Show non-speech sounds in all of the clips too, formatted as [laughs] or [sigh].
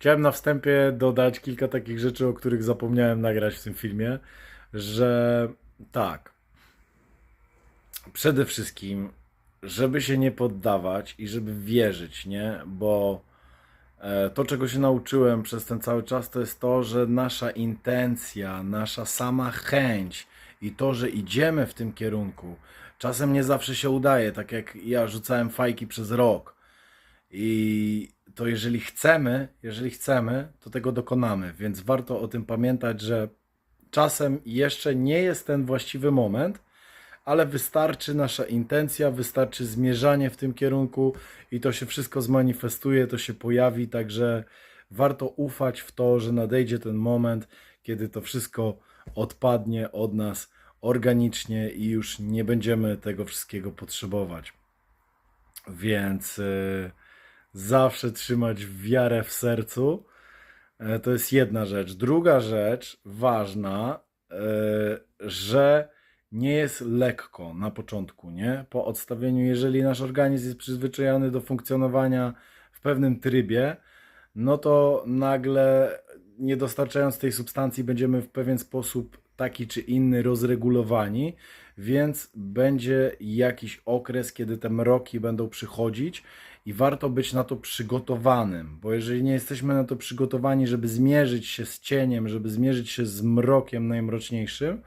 Chciałem na wstępie dodać kilka takich rzeczy, o których zapomniałem nagrać w tym filmie, że tak. Przede wszystkim, żeby się nie poddawać i żeby wierzyć, nie? Bo e, to, czego się nauczyłem przez ten cały czas, to jest to, że nasza intencja, nasza sama chęć i to, że idziemy w tym kierunku, czasem nie zawsze się udaje, tak jak ja rzucałem fajki przez rok. I to jeżeli chcemy, jeżeli chcemy, to tego dokonamy. Więc warto o tym pamiętać, że czasem jeszcze nie jest ten właściwy moment, ale wystarczy nasza intencja, wystarczy zmierzanie w tym kierunku i to się wszystko zmanifestuje, to się pojawi, także warto ufać w to, że nadejdzie ten moment, kiedy to wszystko odpadnie od nas organicznie i już nie będziemy tego wszystkiego potrzebować. Więc yy, zawsze trzymać wiarę w sercu. E, To jest jedna rzecz. Druga rzecz ważna, e, że nie jest lekko na początku, nie? Po odstawieniu, jeżeli nasz organizm jest przyzwyczajony do funkcjonowania w pewnym trybie, no to nagle nie dostarczając tej substancji będziemy w pewien sposób taki czy inny rozregulowani, więc będzie jakiś okres, kiedy te mroki będą przychodzić i warto być na to przygotowanym, bo jeżeli nie jesteśmy na to przygotowani, żeby zmierzyć się z cieniem, żeby zmierzyć się z mrokiem najmroczniejszym,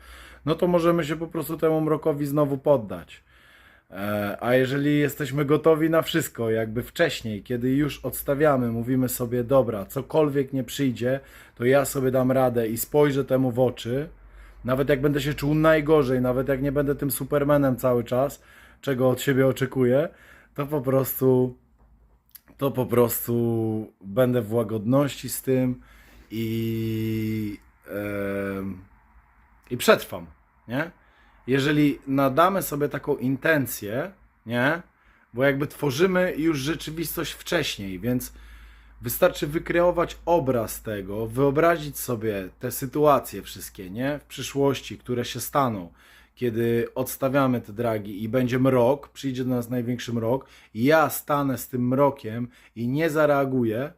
no to możemy się po prostu temu mrokowi znowu poddać. E, A jeżeli jesteśmy gotowi na wszystko, jakby wcześniej, kiedy już odstawiamy, mówimy sobie, dobra, cokolwiek nie przyjdzie, to ja sobie dam radę i spojrzę temu w oczy, nawet jak będę się czuł najgorzej, nawet jak nie będę tym Supermanem cały czas, czego od siebie oczekuję, to po prostu to po prostu będę w łagodności z tym i, em, i przetrwam, nie? Jeżeli nadamy sobie taką intencję, nie? Bo jakby tworzymy już rzeczywistość wcześniej, więc wystarczy wykreować obraz tego, wyobrazić sobie te sytuacje wszystkie, nie? W przyszłości, które się staną, kiedy odstawiamy te dragi i będzie mrok, przyjdzie do nas największy mrok, ja stanę z tym mrokiem i nie zareaguję,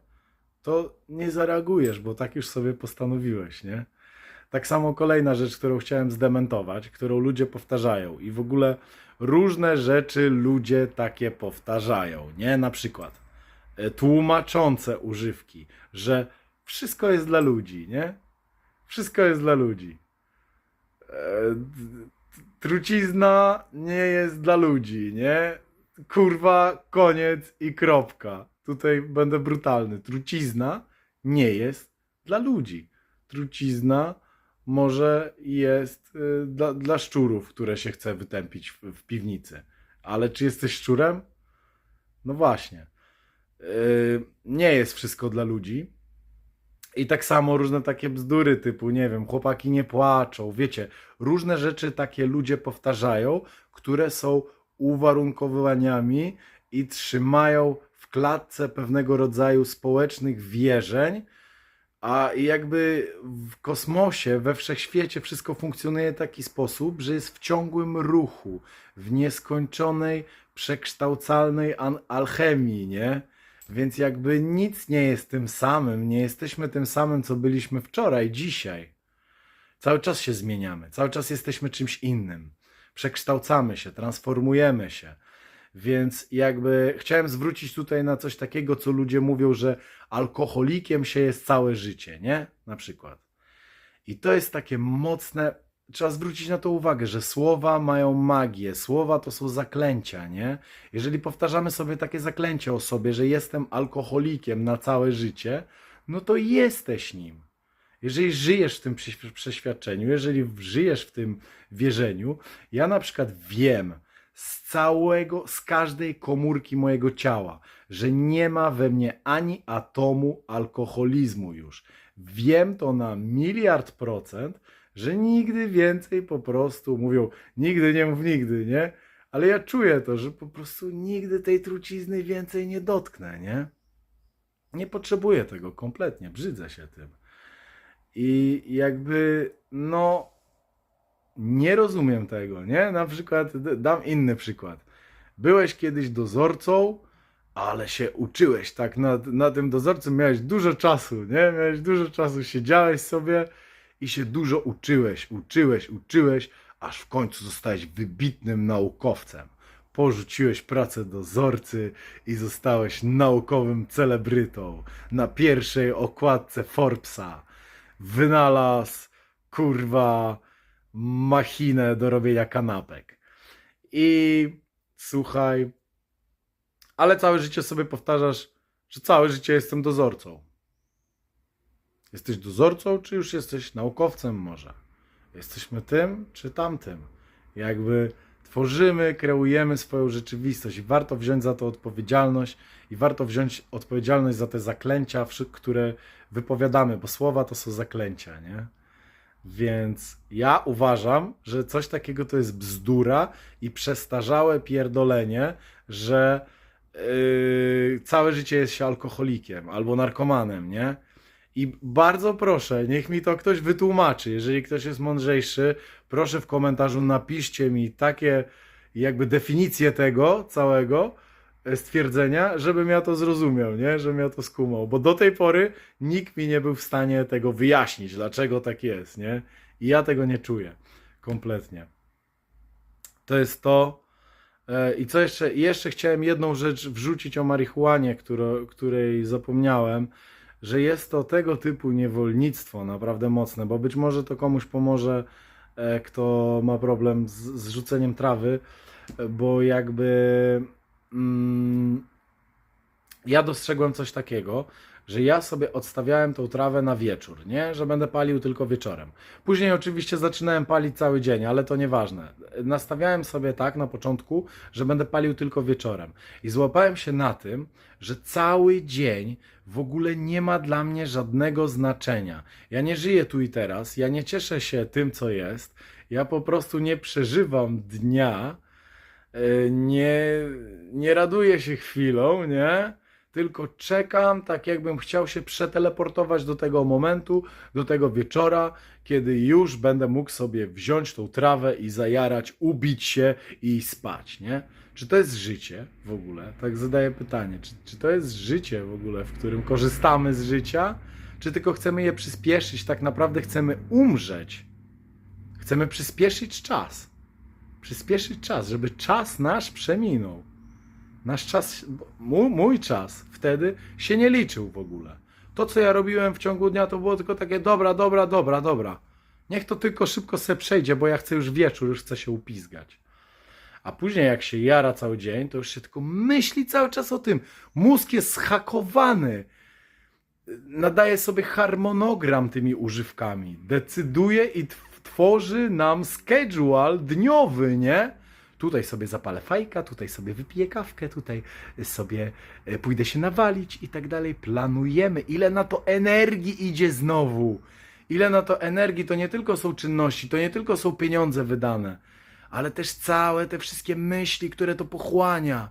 to nie zareagujesz, bo tak już sobie postanowiłeś, nie? Tak samo kolejna rzecz, którą chciałem zdementować, którą ludzie powtarzają i w ogóle różne rzeczy ludzie takie powtarzają, nie? Na przykład e, tłumaczące używki, że wszystko jest dla ludzi, nie? Wszystko jest dla ludzi. Trucizna nie jest dla ludzi, nie? Kurwa, koniec i kropka. Tutaj będę brutalny. Trucizna nie jest dla ludzi. Trucizna może jest y, dla, dla szczurów, które się chce wytępić w, w piwnicy. Ale czy jesteś szczurem? No właśnie. Y, nie jest wszystko dla ludzi. I tak samo różne takie bzdury typu, nie wiem, chłopaki nie płaczą, wiecie, różne rzeczy takie ludzie powtarzają, które są uwarunkowaniami i trzymają w klatce pewnego rodzaju społecznych wierzeń, a jakby w kosmosie, we wszechświecie wszystko funkcjonuje w taki sposób, że jest w ciągłym ruchu, w nieskończonej, przekształcalnej alchemii, nie? Więc jakby nic nie jest tym samym, nie jesteśmy tym samym, co byliśmy wczoraj, dzisiaj. Cały czas się zmieniamy, cały czas jesteśmy czymś innym. Przekształcamy się, transformujemy się. Więc jakby chciałem zwrócić tutaj na coś takiego, co ludzie mówią, że alkoholikiem się jest całe życie, nie? Na przykład. I to jest takie mocne. Trzeba zwrócić na to uwagę, że słowa mają magię. Słowa to są zaklęcia, nie? Jeżeli powtarzamy sobie takie zaklęcie o sobie, że jestem alkoholikiem na całe życie, no to jesteś nim. Jeżeli żyjesz w tym prześwi- przeświadczeniu, jeżeli żyjesz w tym wierzeniu, ja na przykład wiem z całego, z każdej komórki mojego ciała, że nie ma we mnie ani atomu alkoholizmu już. Wiem to na miliard procent, że nigdy więcej po prostu mówią, nigdy nie mów nigdy, nie? Ale ja czuję to, że po prostu nigdy tej trucizny więcej nie dotknę, nie? Nie potrzebuję tego kompletnie, brzydzę się tym. I jakby, no, nie rozumiem tego, nie? Na przykład, dam inny przykład. Byłeś kiedyś dozorcą ale się uczyłeś, tak? Na, na tym dozorcu miałeś dużo czasu, nie? Miałeś dużo czasu, siedziałeś sobie i się dużo uczyłeś, uczyłeś, uczyłeś, aż w końcu zostałeś wybitnym naukowcem. Porzuciłeś pracę dozorcy i zostałeś naukowym celebrytą. Na pierwszej okładce Forbesa wynalazł, kurwa, machinę do robienia kanapek. I słuchaj, ale całe życie sobie powtarzasz, że całe życie jestem dozorcą. Jesteś dozorcą, czy już jesteś naukowcem może? Jesteśmy tym, czy tamtym? Jakby tworzymy, kreujemy swoją rzeczywistość i warto wziąć za to odpowiedzialność i warto wziąć odpowiedzialność za te zaklęcia, które wypowiadamy, bo słowa to są zaklęcia, nie? Więc ja uważam, że coś takiego to jest bzdura i przestarzałe pierdolenie, że yy, całe życie jest się alkoholikiem albo narkomanem, nie? I bardzo proszę, niech mi to ktoś wytłumaczy. Jeżeli ktoś jest mądrzejszy, proszę w komentarzu napiszcie mi takie jakby definicje tego całego e, stwierdzenia, żebym ja to zrozumiał, nie? Żebym ja to skumał. Bo do tej pory nikt mi nie był w stanie tego wyjaśnić, dlaczego tak jest, nie? I ja tego nie czuję. Kompletnie. To jest to. E, I co jeszcze? Jeszcze chciałem jedną rzecz wrzucić o marihuanie, której zapomniałem, że jest to tego typu niewolnictwo naprawdę mocne, bo być może to komuś pomoże, e, kto ma problem z, z rzuceniem trawy, bo jakby mm, ja dostrzegłem coś takiego, że ja sobie odstawiałem tą trawę na wieczór, nie? Że będę palił tylko wieczorem. Później oczywiście zaczynałem palić cały dzień, ale to nieważne. Nastawiałem sobie tak na początku, że będę palił tylko wieczorem. I złapałem się na tym, że cały dzień w ogóle nie ma dla mnie żadnego znaczenia. Ja nie żyję tu i teraz, ja nie cieszę się tym, co jest. Ja po prostu nie przeżywam dnia, e, nie, nie raduję się chwilą, nie? Tylko czekam, tak jakbym chciał się przeteleportować do tego momentu, do tego wieczora, kiedy już będę mógł sobie wziąć tą trawę i zajarać, ubić się i spać, nie? Czy to jest życie w ogóle? Tak zadaję pytanie. Czy, czy to jest życie w ogóle, w którym korzystamy z życia? Czy tylko chcemy je przyspieszyć? Tak naprawdę chcemy umrzeć. Chcemy przyspieszyć czas. Przyspieszyć czas, żeby czas nasz przeminął. Nasz czas, mój, mój czas wtedy się nie liczył w ogóle. To, co ja robiłem w ciągu dnia, to było tylko takie dobra, dobra, dobra, dobra. Niech to tylko szybko se przejdzie, bo ja chcę już wieczór, już chcę się upizgać. A później jak się jara cały dzień, to już się tylko myśli cały czas o tym. Mózg jest schakowany. Nadaje sobie harmonogram tymi używkami. Decyduje i tw- tworzy nam schedule dniowy, nie? Tutaj sobie zapalę fajka, tutaj sobie wypiję kawkę, tutaj sobie e, pójdę się nawalić i tak dalej. Planujemy, ile na to energii idzie znowu. Ile na to energii to nie tylko są czynności, to nie tylko są pieniądze wydane, ale też całe te wszystkie myśli, które to pochłania.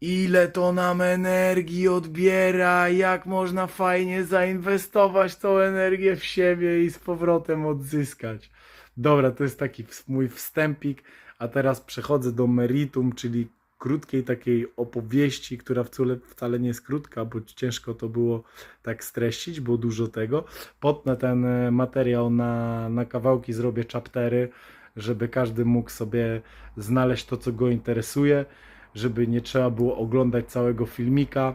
Ile to nam energii odbiera, jak można fajnie zainwestować tą energię w siebie i z powrotem odzyskać. Dobra, to jest taki mój wstępik, a teraz przechodzę do meritum, czyli krótkiej takiej opowieści, która wcale, wcale nie jest krótka, bo ciężko to było tak streścić, było dużo tego. Potnę ten e, materiał na, na kawałki, zrobię chaptery, żeby każdy mógł sobie znaleźć to, co go interesuje, żeby nie trzeba było oglądać całego filmika,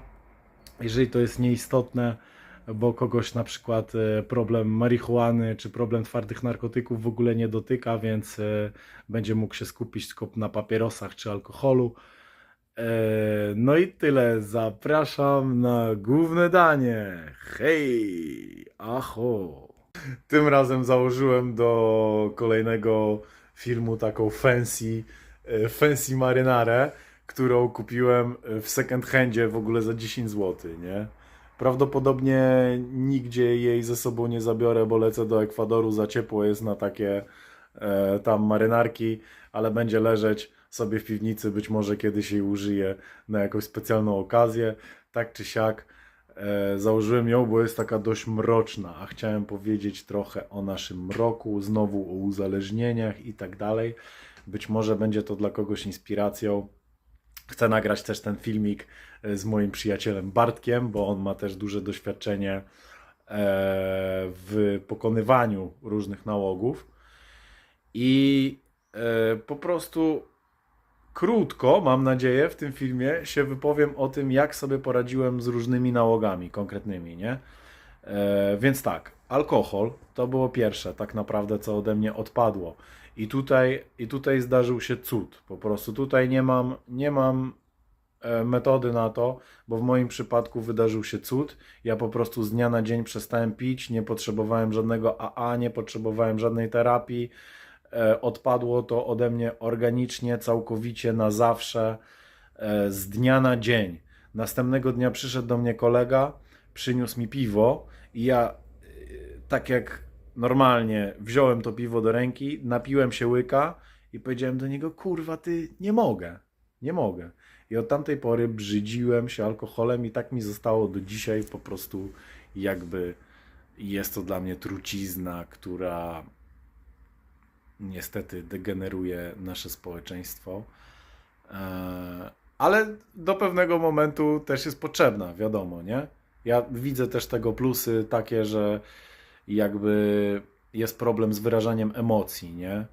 jeżeli to jest nieistotne, bo kogoś na przykład e, problem marihuany czy problem twardych narkotyków w ogóle nie dotyka, więc e, będzie mógł się skupić tylko na papierosach czy alkoholu. E, No i tyle. Zapraszam na główne danie. Hej! Aho! Tym razem założyłem do kolejnego filmu taką fancy, fancy marynarę, którą kupiłem w second handzie w ogóle za 10 zł, nie? Prawdopodobnie nigdzie jej ze sobą nie zabiorę, bo lecę do Ekwadoru, za ciepło jest na takie e, tam marynarki, ale będzie leżeć sobie w piwnicy, być może kiedyś jej użyję na jakąś specjalną okazję. Tak czy siak e, założyłem ją, bo jest taka dość mroczna, a chciałem powiedzieć trochę o naszym mroku, znowu o uzależnieniach i tak dalej. Być może będzie to dla kogoś inspiracją Chcę nagrać też ten filmik z moim przyjacielem Bartkiem, bo on ma też duże doświadczenie e, w pokonywaniu różnych nałogów. I e, po prostu krótko, mam nadzieję, w tym filmie się wypowiem o tym, jak sobie poradziłem z różnymi nałogami konkretnymi, nie? E, więc tak, alkohol to było pierwsze, tak naprawdę, co ode mnie odpadło. I tutaj, I tutaj zdarzył się cud. Po prostu tutaj nie mam, nie mam e, metody na to, bo w moim przypadku wydarzył się cud. Ja po prostu z dnia na dzień przestałem pić, nie potrzebowałem żadnego AA, nie potrzebowałem żadnej terapii. E, Odpadło to ode mnie organicznie, całkowicie, na zawsze, e, z dnia na dzień. Następnego dnia przyszedł do mnie kolega, przyniósł mi piwo i ja, e, tak jak normalnie, wziąłem to piwo do ręki, napiłem się łyka i powiedziałem do niego: Kurwa, ty nie mogę, nie mogę. I od tamtej pory brzydziłem się alkoholem, i tak mi zostało do dzisiaj. Po prostu, jakby jest to dla mnie trucizna, która niestety degeneruje nasze społeczeństwo. E, Ale do pewnego momentu też jest potrzebna, wiadomo, nie? Ja widzę też tego plusy takie, że jakby jest problem z wyrażaniem emocji, nie?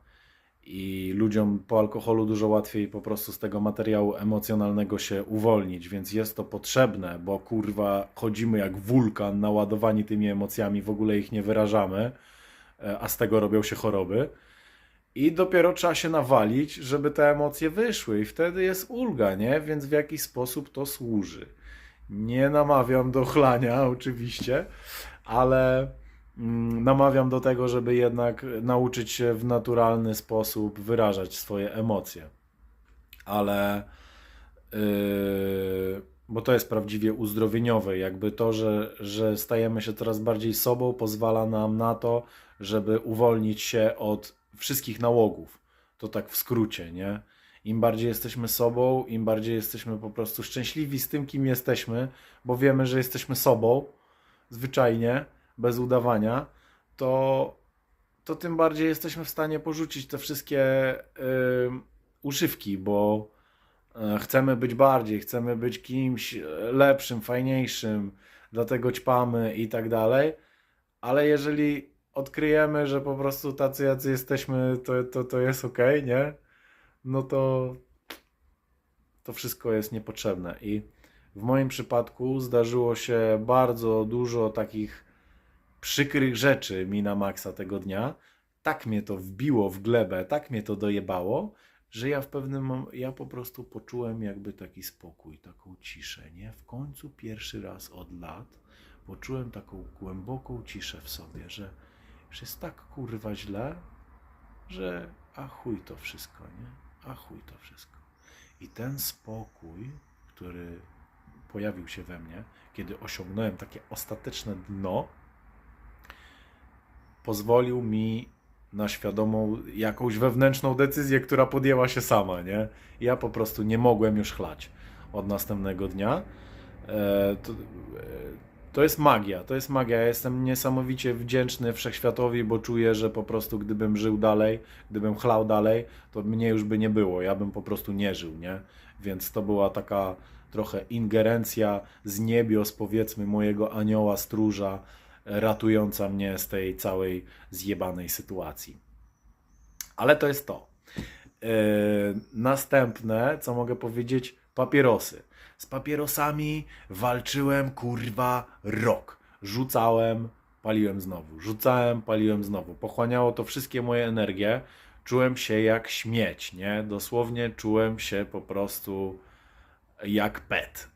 I ludziom po alkoholu dużo łatwiej po prostu z tego materiału emocjonalnego się uwolnić, więc jest to potrzebne, bo kurwa chodzimy jak wulkan naładowani tymi emocjami, w ogóle ich nie wyrażamy, e, a z tego robią się choroby. I dopiero trzeba się nawalić, żeby te emocje wyszły, i wtedy jest ulga, nie? Więc w jakiś sposób to służy. Nie namawiam do chlania, oczywiście, ale namawiam do tego, żeby jednak nauczyć się w naturalny sposób wyrażać swoje emocje. Ale yy, bo to jest prawdziwie uzdrowieniowe, jakby to, że, że stajemy się coraz bardziej sobą, pozwala nam na to, żeby uwolnić się od wszystkich nałogów. To tak w skrócie, nie? Im bardziej jesteśmy sobą, im bardziej jesteśmy po prostu szczęśliwi z tym, kim jesteśmy, bo wiemy, że jesteśmy sobą, zwyczajnie, bez udawania, to, to tym bardziej jesteśmy w stanie porzucić te wszystkie używki, bo y, chcemy być bardziej, chcemy być kimś lepszym, fajniejszym, dlatego ćpamy i tak dalej. Ale jeżeli odkryjemy, że po prostu tacy, jacy jesteśmy, to, to, to jest ok, nie? No to to wszystko jest niepotrzebne. I w moim przypadku zdarzyło się bardzo dużo takich przykrych rzeczy mi na maksa tego dnia. Tak mnie to wbiło w glebę, tak mnie to dojebało, że ja w pewnym ja po prostu poczułem jakby taki spokój, taką ciszę, nie? W końcu pierwszy raz od lat poczułem taką głęboką ciszę w sobie, że już jest tak kurwa źle, że a chuj to wszystko, nie? A chuj to wszystko. I ten spokój, który pojawił się we mnie, kiedy osiągnąłem takie ostateczne dno, pozwolił mi na świadomą jakąś wewnętrzną decyzję, która podjęła się sama, nie? Ja po prostu nie mogłem już chlać od następnego dnia. E, to, e, to jest magia, to jest magia. Jestem niesamowicie wdzięczny wszechświatowi, bo czuję, że po prostu gdybym żył dalej, gdybym chlał dalej, to mnie już by nie było. Ja bym po prostu nie żył, nie? Więc to była taka trochę ingerencja z niebios, powiedzmy, mojego anioła stróża, ratująca mnie z tej całej zjebanej sytuacji. Ale to jest to. Yy, następne, co mogę powiedzieć, papierosy. Z papierosami walczyłem kurwa rok. Rzucałem, paliłem znowu. Rzucałem, paliłem znowu. Pochłaniało to wszystkie moje energie. Czułem się jak śmieć, nie? Dosłownie czułem się po prostu jak pet.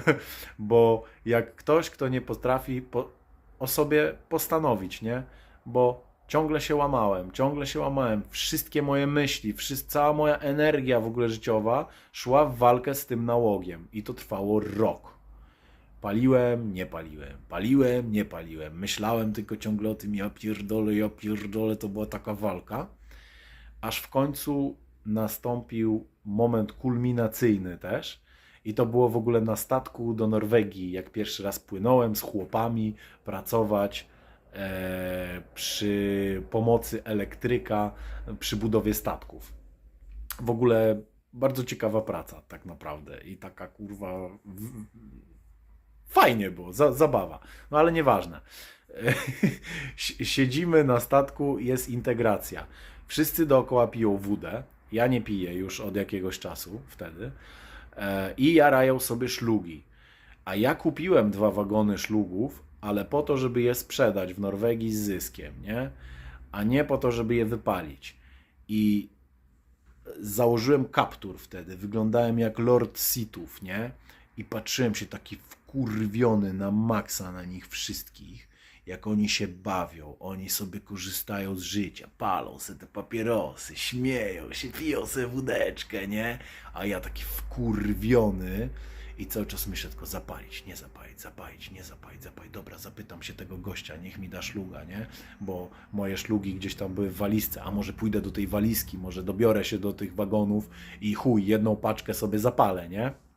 [laughs] Bo jak ktoś, kto nie potrafi po, o sobie postanowić, nie? Bo ciągle się łamałem, ciągle się łamałem. Wszystkie moje myśli, cała moja energia w ogóle życiowa szła w walkę z tym nałogiem. I to trwało rok. Paliłem, nie paliłem, paliłem, nie paliłem. Myślałem tylko ciągle o tym, ja pierdolę, ja pierdolę, to była taka walka. Aż w końcu nastąpił moment kulminacyjny też. I to było w ogóle na statku do Norwegii, jak pierwszy raz płynąłem z chłopami pracować e, przy pomocy elektryka przy budowie statków. W ogóle bardzo ciekawa praca, tak naprawdę. I taka kurwa. Fajnie było, za, zabawa. No ale nieważne. [laughs] Si- Siedzimy na statku, jest integracja. Wszyscy dookoła piją wódę. Ja nie piję już od jakiegoś czasu wtedy. I jarają sobie szlugi. A ja kupiłem dwa wagony szlugów, ale po to, żeby je sprzedać w Norwegii z zyskiem, nie? A nie po to, żeby je wypalić. I założyłem kaptur wtedy. Wyglądałem jak Lord Sithów, nie? I patrzyłem się taki wkurwiony na maksa na nich wszystkich. Jak oni się bawią, oni sobie korzystają z życia, palą sobie te papierosy, śmieją się, piją sobie wódeczkę, nie? A ja taki wkurwiony i cały czas myślę tylko zapalić, nie zapalić, zapalić, nie zapalić, zapalić. Dobra, zapytam się tego gościa, niech mi da szluga, nie? Bo moje szlugi gdzieś tam były w walizce, a może pójdę do tej walizki, może dobiorę się do tych wagonów i chuj, jedną paczkę sobie zapalę, nie?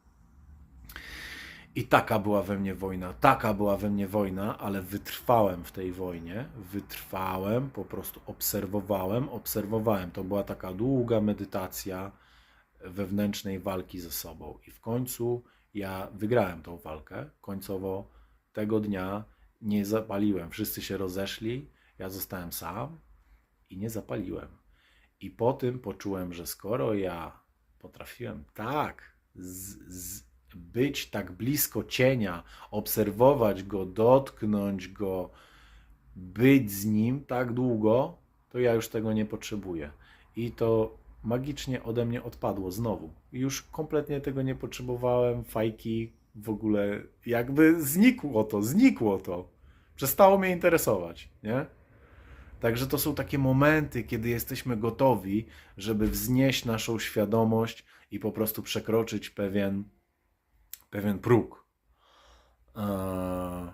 I taka była we mnie wojna, taka była we mnie wojna, ale wytrwałem w tej wojnie, wytrwałem, po prostu obserwowałem, obserwowałem. To była taka długa medytacja wewnętrznej walki ze sobą. I w końcu ja wygrałem tą walkę. Końcowo tego dnia nie zapaliłem. Wszyscy się rozeszli, ja zostałem sam i nie zapaliłem. I po tym poczułem, że skoro ja potrafiłem tak z, z być tak blisko cienia, obserwować go, dotknąć go, być z nim tak długo, to ja już tego nie potrzebuję. I to magicznie ode mnie odpadło znowu. Już kompletnie tego nie potrzebowałem, fajki w ogóle jakby znikło to, znikło to. Przestało mnie interesować, nie? Także to są takie momenty, kiedy jesteśmy gotowi, żeby wznieść naszą świadomość i po prostu przekroczyć pewien, pewien próg. Eee,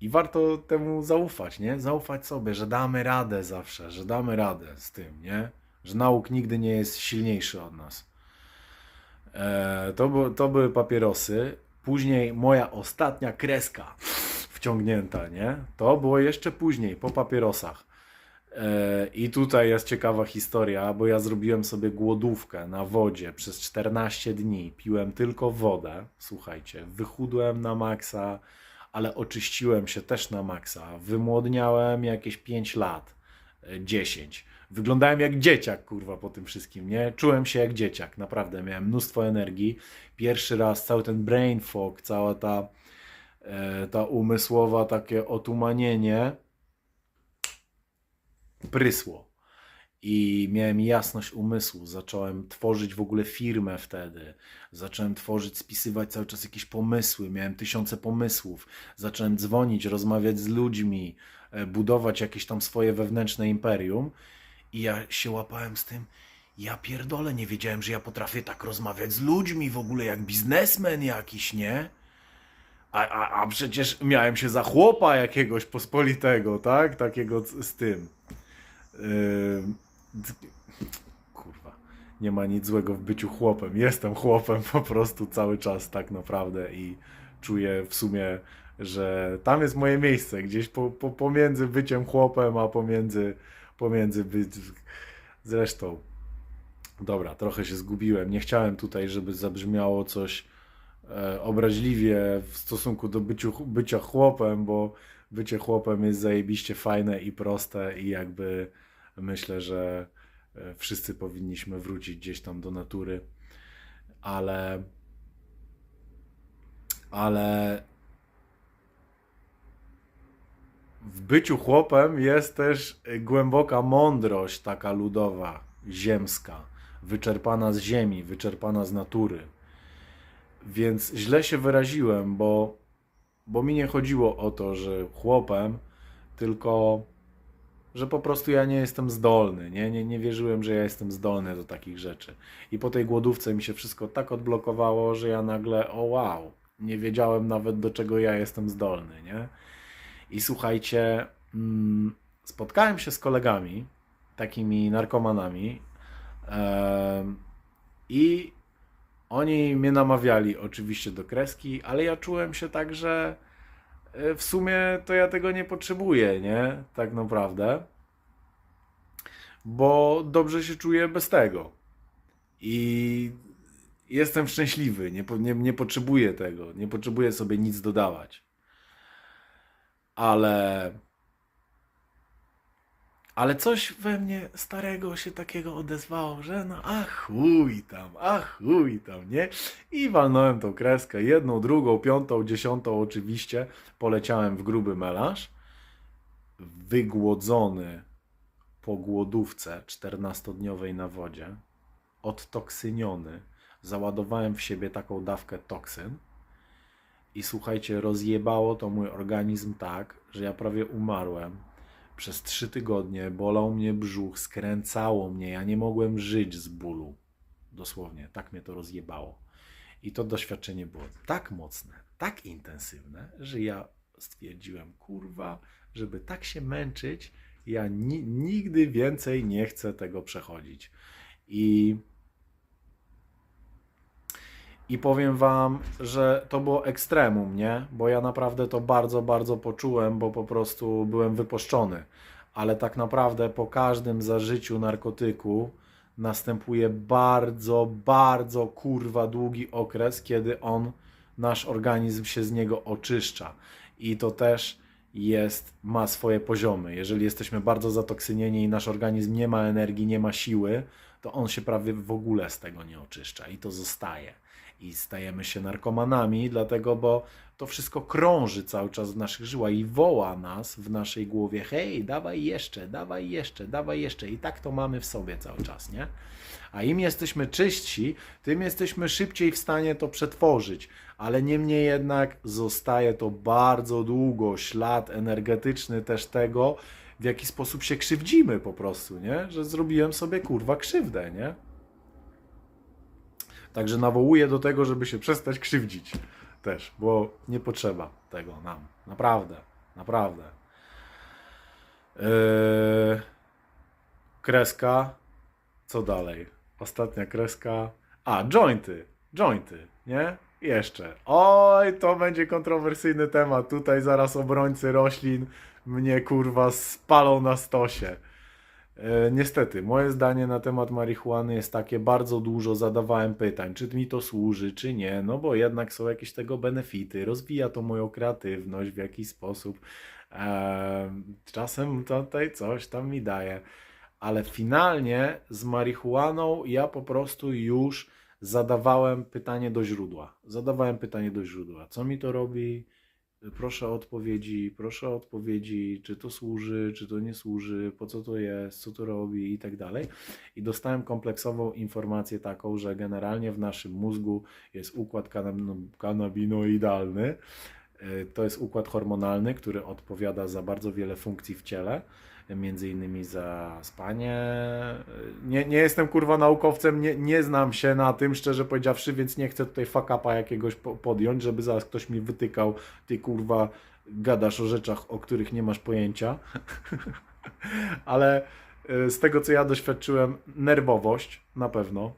I warto temu zaufać, nie? Zaufać sobie, że damy radę zawsze, że damy radę z tym, nie? Że nauk nigdy nie jest silniejszy od nas. Eee, to, był, to były papierosy. Później moja ostatnia kreska wciągnięta, nie? To było jeszcze później, po papierosach. E, I tutaj jest ciekawa historia, bo ja zrobiłem sobie głodówkę na wodzie przez 14 dni. Piłem tylko wodę, słuchajcie, wychudłem na maksa, ale oczyściłem się też na maksa. Wymłodniałem jakieś 5 lat, e, 10. Wyglądałem jak dzieciak, kurwa, po tym wszystkim, nie? Czułem się jak dzieciak, naprawdę, miałem mnóstwo energii. Pierwszy raz cały ten brain fog, cała ta, e, ta umysłowa takie otumanienie prysło. I miałem jasność umysłu. Zacząłem tworzyć w ogóle firmę wtedy. Zacząłem tworzyć, spisywać cały czas jakieś pomysły. Miałem tysiące pomysłów. Zacząłem dzwonić, rozmawiać z ludźmi, e, budować jakieś tam swoje wewnętrzne imperium. I ja się łapałem z tym. Ja pierdolę, nie wiedziałem, że ja potrafię tak rozmawiać z ludźmi w ogóle jak biznesmen jakiś, nie? A, a, a przecież miałem się za chłopa jakiegoś pospolitego, tak? Takiego z, z tym. D- kurwa, nie ma nic złego w byciu chłopem. Jestem chłopem po prostu cały czas tak naprawdę i czuję w sumie, że tam jest moje miejsce, gdzieś po, po, pomiędzy byciem chłopem, a pomiędzy, pomiędzy być... Zresztą, dobra, trochę się zgubiłem. Nie chciałem tutaj, żeby zabrzmiało coś e, obraźliwie w stosunku do byciu, bycia chłopem, bo bycie chłopem jest zajebiście fajne i proste i jakby myślę, że e, wszyscy powinniśmy wrócić gdzieś tam do natury, ale ale w byciu chłopem jest też głęboka mądrość taka ludowa, ziemska, wyczerpana z ziemi, wyczerpana z natury. Więc źle się wyraziłem, bo, bo mi nie chodziło o to, że chłopem, tylko że po prostu ja nie jestem zdolny. Nie, nie, nie wierzyłem, że ja jestem zdolny do takich rzeczy. I po tej głodówce mi się wszystko tak odblokowało, że ja nagle, o wow, nie wiedziałem nawet do czego ja jestem zdolny. Nie? I słuchajcie, mm, spotkałem się z kolegami, takimi narkomanami, i oni mnie namawiali oczywiście do kreski, ale ja czułem się tak, że w sumie to ja tego nie potrzebuję, nie? Tak naprawdę. Bo dobrze się czuję bez tego. I jestem szczęśliwy, nie, nie, nie potrzebuję tego, nie potrzebuję sobie nic dodawać. Ale. Ale coś we mnie starego się takiego odezwało, że no a chuj tam, a chuj tam, nie? I walnąłem tą kreskę, jedną, drugą, piątą, dziesiątą oczywiście. Poleciałem w gruby melanż. Wygłodzony po głodówce 14-dniowej na wodzie, odtoksyniony, załadowałem w siebie taką dawkę toksyn i słuchajcie, rozjebało to mój organizm tak, że ja prawie umarłem. Przez trzy tygodnie bolał mnie brzuch, skręcało mnie, ja nie mogłem żyć z bólu. Dosłownie, tak mnie to rozjebało. I to doświadczenie było tak mocne, tak intensywne, że ja stwierdziłem, kurwa, żeby tak się męczyć, ja ni- nigdy więcej nie chcę tego przechodzić. I i powiem wam, że to było ekstremum, nie? Bo ja naprawdę to bardzo, bardzo poczułem, bo po prostu byłem wypuszczony. Ale tak naprawdę po każdym zażyciu narkotyku następuje bardzo, bardzo kurwa długi okres, kiedy on, nasz organizm się z niego oczyszcza. I to też jest, ma swoje poziomy. Jeżeli jesteśmy bardzo zatoksynieni i nasz organizm nie ma energii, nie ma siły, to on się prawie w ogóle z tego nie oczyszcza i to zostaje i stajemy się narkomanami, dlatego, bo to wszystko krąży cały czas w naszych żyłach i woła nas w naszej głowie: hej, dawaj jeszcze, dawaj jeszcze, dawaj jeszcze. I tak to mamy w sobie cały czas, nie? A im jesteśmy czyści, tym jesteśmy szybciej w stanie to przetworzyć. Ale niemniej jednak zostaje to bardzo długo ślad energetyczny też tego, w jaki sposób się krzywdzimy po prostu, nie? Że zrobiłem sobie kurwa krzywdę, nie? Także nawołuję do tego, żeby się przestać krzywdzić też, bo nie potrzeba tego nam. Naprawdę, naprawdę. Yy, kreska. Co dalej? Ostatnia kreska. A, jointy. Jointy, nie? Jeszcze. Oj, to będzie kontrowersyjny temat. Tutaj zaraz obrońcy roślin mnie kurwa spalą na stosie. E, Niestety, moje zdanie na temat marihuany jest takie, bardzo dużo zadawałem pytań, czy mi to służy, czy nie, no bo jednak są jakieś tego benefity, rozwija to moją kreatywność w jakiś sposób, Em, czasem tutaj coś tam mi daje, ale finalnie z marihuaną ja po prostu już zadawałem pytanie do źródła, zadawałem pytanie do źródła, co mi to robi, Proszę o odpowiedzi, proszę o odpowiedzi, czy to służy, czy to nie służy, po co to jest, co to robi i tak dalej. I dostałem kompleksową informację taką, że generalnie w naszym mózgu jest układ kanab- kanabinoidalny. Y, To jest układ hormonalny, który odpowiada za bardzo wiele funkcji w ciele, między innymi za spanie. Y, Nie, nie jestem kurwa naukowcem, nie, nie znam się na tym, szczerze powiedziawszy, więc nie chcę tutaj fakapa jakiegoś po- podjąć, żeby zaraz ktoś mi wytykał, ty kurwa gadasz o rzeczach, o których nie masz pojęcia. [laughs] Ale y, z tego, co ja doświadczyłem, nerwowość na pewno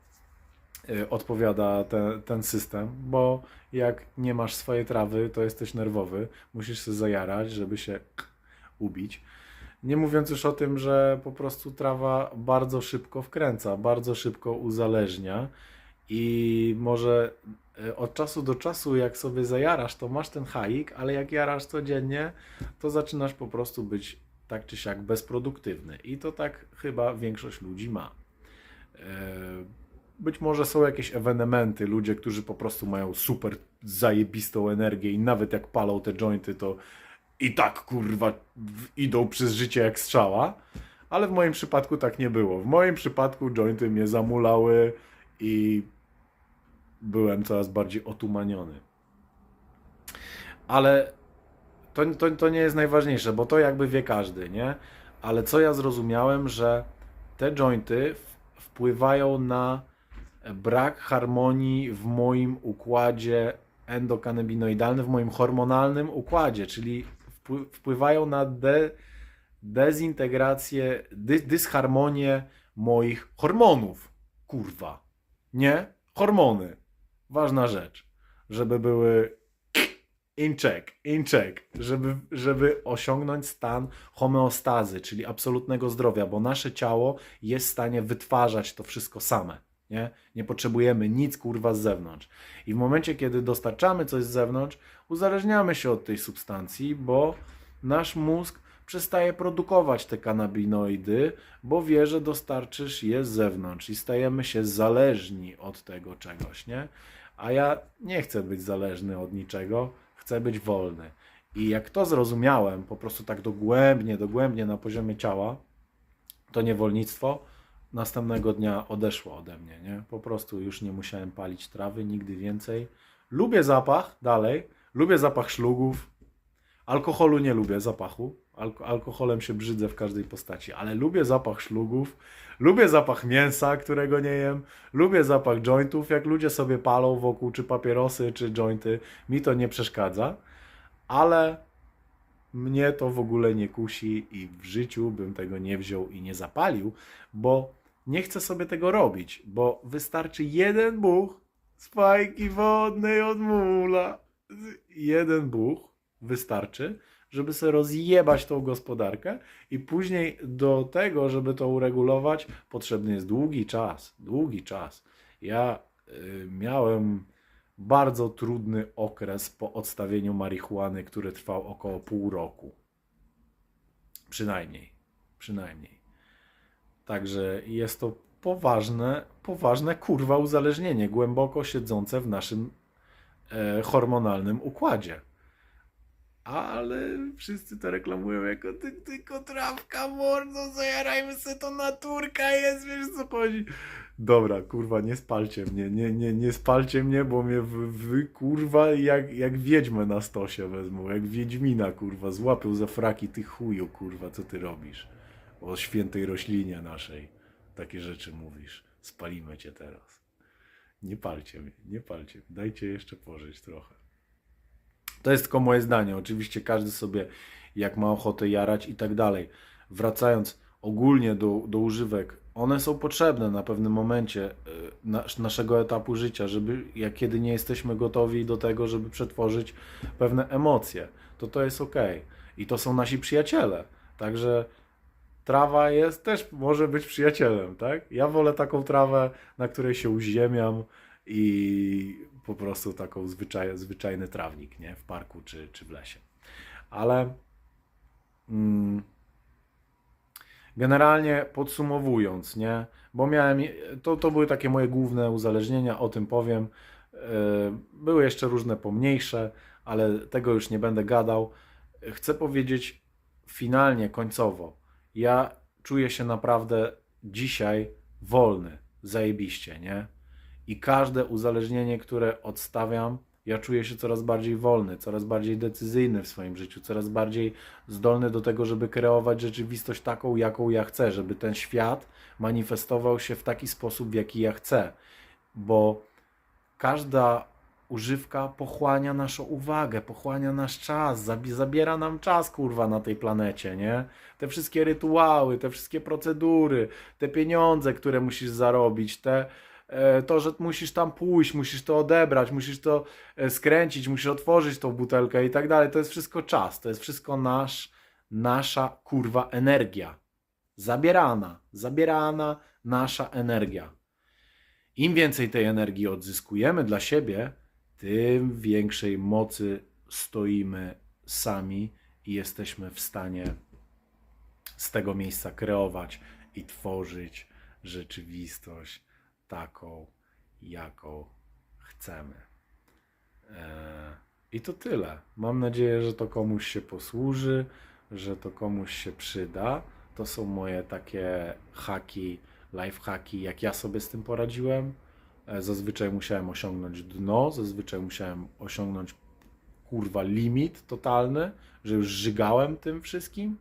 odpowiada te, ten system, bo jak nie masz swojej trawy, to jesteś nerwowy, musisz się zajarać, żeby się ubić. Nie mówiąc już o tym, że po prostu trawa bardzo szybko wkręca, bardzo szybko uzależnia i może y, od czasu do czasu, jak sobie zajarasz, to masz ten haik, ale jak jarasz codziennie, to zaczynasz po prostu być tak czy siak bezproduktywny. I to tak chyba większość ludzi ma. E, Być może są jakieś ewenementy, ludzie, którzy po prostu mają super zajebistą energię i nawet jak palą te jointy, to i tak kurwa idą przez życie jak strzała. Ale w moim przypadku tak nie było. W moim przypadku jointy mnie zamulały i byłem coraz bardziej otumaniony. Ale to, to, to nie jest najważniejsze, bo to jakby wie każdy, nie? Ale co ja zrozumiałem, że te jointy wpływają na brak harmonii w moim układzie endokanabinoidalnym, w moim hormonalnym układzie, czyli wpły- wpływają na de, dezintegrację, dy, dysharmonię moich hormonów. Kurwa. Nie? Hormony. Ważna rzecz. Żeby były in check, in check, żeby, żeby osiągnąć stan homeostazy, czyli absolutnego zdrowia, bo nasze ciało jest w stanie wytwarzać to wszystko same. Nie? nie potrzebujemy nic kurwa z zewnątrz. I w momencie, kiedy dostarczamy coś z zewnątrz, uzależniamy się od tej substancji, bo nasz mózg przestaje produkować te kanabinoidy, bo wie, że dostarczysz je z zewnątrz i stajemy się zależni od tego czegoś, nie? A ja nie chcę być zależny od niczego, chcę być wolny. I jak to zrozumiałem, po prostu tak dogłębnie, dogłębnie na poziomie ciała, to niewolnictwo następnego dnia odeszło ode mnie, nie? Po prostu już nie musiałem palić trawy nigdy więcej. Lubię zapach dalej, lubię zapach szlugów. Alkoholu nie lubię, zapachu. Alko alkoholem się brzydzę w każdej postaci, ale lubię zapach szlugów, lubię zapach mięsa, którego nie jem, lubię zapach jointów, jak ludzie sobie palą wokół, czy papierosy, czy jointy. Mi to nie przeszkadza, ale mnie to w ogóle nie kusi i w życiu bym tego nie wziął i nie zapalił, bo nie chcę sobie tego robić, bo wystarczy jeden buch z fajki wodnej od mula. Jeden buch wystarczy, żeby sobie rozjebać tą gospodarkę i później do tego, żeby to uregulować, potrzebny jest długi czas, długi czas. Ja y, miałem bardzo trudny okres po odstawieniu marihuany, który trwał około pół roku. Przynajmniej, przynajmniej. Także jest to poważne, poważne kurwa uzależnienie, głęboko siedzące w naszym e, hormonalnym układzie. Ale wszyscy to reklamują jako ty, tylko trawka, mordo, zajarajmy sobie to naturka jest, wiesz co chodzi. Dobra, kurwa, nie spalcie mnie, nie, nie, nie spalcie mnie, bo mnie wy kurwa, jak, jak wiedźmę na stosie wezmą, jak wiedźmina, kurwa, złapią za fraki, ty chuju, kurwa, co ty robisz? O świętej roślinie naszej, takie rzeczy mówisz, spalimy cię teraz. Nie palcie mnie, nie palcie, dajcie jeszcze pożyć trochę. To jest tylko moje zdanie. Oczywiście każdy sobie, jak ma ochotę jarać i tak dalej. Wracając ogólnie do, do używek, one są potrzebne na pewnym momencie y, nas, naszego etapu życia, żeby jak kiedy nie jesteśmy gotowi do tego, żeby przetworzyć pewne emocje, to to jest ok. I to są nasi przyjaciele. Także trawa jest też może być przyjacielem, tak? Ja wolę taką trawę, na której się uziemiam i po prostu taką zwyczaj, zwyczajny trawnik, nie? W parku czy, czy w lesie. Ale mm, generalnie podsumowując, nie? Bo miałem, to, to były takie moje główne uzależnienia, o tym powiem. Yy, Były jeszcze różne pomniejsze, ale tego już nie będę gadał. Chcę powiedzieć finalnie, końcowo. Ja czuję się naprawdę dzisiaj wolny, zajebiście, nie? I każde uzależnienie, które odstawiam, ja czuję się coraz bardziej wolny, coraz bardziej decyzyjny w swoim życiu, coraz bardziej zdolny do tego, żeby kreować rzeczywistość taką, jaką ja chcę, żeby ten świat manifestował się w taki sposób, w jaki ja chcę. Bo każda używka pochłania naszą uwagę, pochłania nasz czas, zabi- zabiera nam czas, kurwa, na tej planecie, nie? Te wszystkie rytuały, te wszystkie procedury, te pieniądze, które musisz zarobić, te, e, to, że musisz tam pójść, musisz to odebrać, musisz to e, skręcić, musisz otworzyć tą butelkę i tak dalej, to jest wszystko czas, to jest wszystko nasz, nasza, kurwa, energia. Zabierana, zabierana nasza energia. Im więcej tej energii odzyskujemy dla siebie, tym większej mocy stoimy sami i jesteśmy w stanie z tego miejsca kreować i tworzyć rzeczywistość taką, jaką chcemy. Eee, I to tyle. Mam nadzieję, że to komuś się posłuży, że to komuś się przyda. To są moje takie haki, life haki, jak ja sobie z tym poradziłem. E, Zazwyczaj musiałem osiągnąć dno, zazwyczaj musiałem osiągnąć kurwa limit totalny, że już żygałem tym wszystkim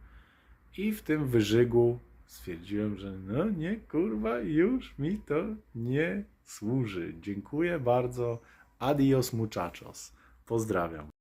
i w tym wyżygu stwierdziłem, że no nie, kurwa, już mi to nie służy. Dziękuję bardzo. Adios muchachos. Pozdrawiam.